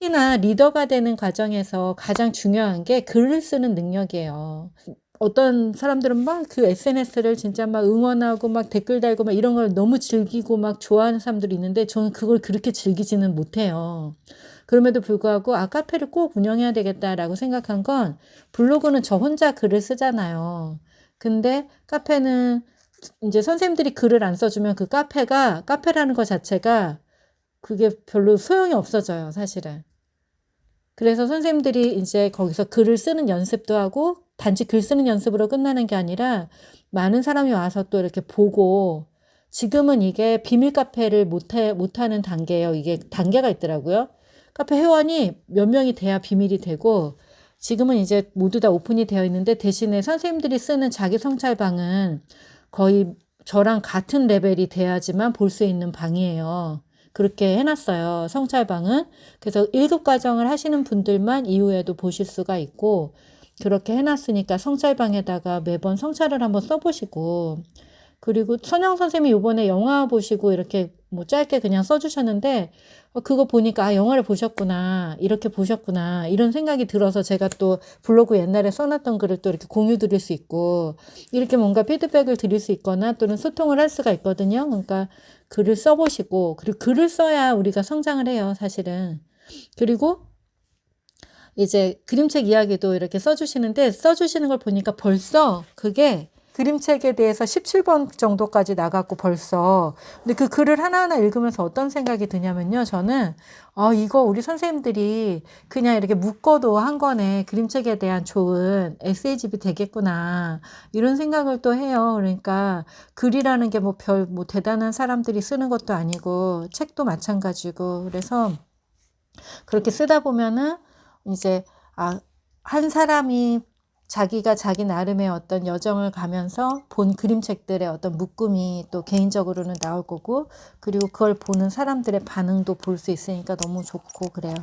특히나 리더가 되는 과정에서 가장 중요한 게 글을 쓰는 능력이에요. 어떤 사람들은 막 그 SNS를 진짜 막 응원하고 막 댓글 달고 막 이런 걸 너무 즐기고 막 좋아하는 사람들이 있는데 저는 그걸 그렇게 즐기지는 못해요. 그럼에도 불구하고 아 카페를 꼭 운영해야 되겠다라고 생각한 건 블로그는 저 혼자 글을 쓰잖아요. 근데 카페는 이제 선생님들이 글을 안 써주면 그 카페가 카페라는 것 자체가 그게 별로 소용이 없어져요, 사실은. 그래서 선생님들이 이제 거기서 글을 쓰는 연습도 하고 단지 글 쓰는 연습으로 끝나는 게 아니라 많은 사람이 와서 또 이렇게 보고 지금은 이게 비밀 카페를 못해, 못하는 단계예요. 이게 단계가 있더라고요. 카페 회원이 몇 명이 돼야 비밀이 되고 지금은 이제 모두 다 오픈이 되어 있는데 대신에 선생님들이 쓰는 자기 성찰방은 거의 저랑 같은 레벨이 돼야지만 볼 수 있는 방이에요. 그렇게 해놨어요. 성찰방은. 그래서 1급 과정을 하시는 분들만 이후에도 보실 수가 있고, 그렇게 해놨으니까 성찰방에다가 매번 성찰을 한번 써보시고, 그리고 선영 선생님이 요번에 영화 보시고 이렇게 뭐 짧게 그냥 써주셨는데, 어, 그거 보니까, 아, 영화를 보셨구나. 이렇게 보셨구나. 이런 생각이 들어서 제가 또 블로그 옛날에 써놨던 글을 또 이렇게 공유 드릴 수 있고, 이렇게 뭔가 피드백을 드릴 수 있거나 또는 소통을 할 수가 있거든요. 그러니까 글을 써보시고, 그리고 글을 써야 우리가 성장을 해요, 사실은. 그리고 이제 그림책 이야기도 이렇게 써주시는데, 써주시는 걸 보니까 벌써 그게 그림책에 대해서 17번 정도까지 나갔고 벌써. 근데 그 글을 하나하나 읽으면서 어떤 생각이 드냐면요. 저는, 어, 이거 우리 선생님들이 그냥 이렇게 묶어도 한 권에 그림책에 대한 좋은 에세이집이 되겠구나. 이런 생각을 또 해요. 그러니까 글이라는 게 뭐 별, 뭐 대단한 사람들이 쓰는 것도 아니고 책도 마찬가지고. 그래서 그렇게 쓰다 보면은 이제, 아, 한 사람이 자기가 자기 나름의 어떤 여정을 가면서 본 그림책들의 어떤 묶음이 또 개인적으로는 나올 거고, 그리고 그걸 보는 사람들의 반응도 볼 수 있으니까 너무 좋고 그래요.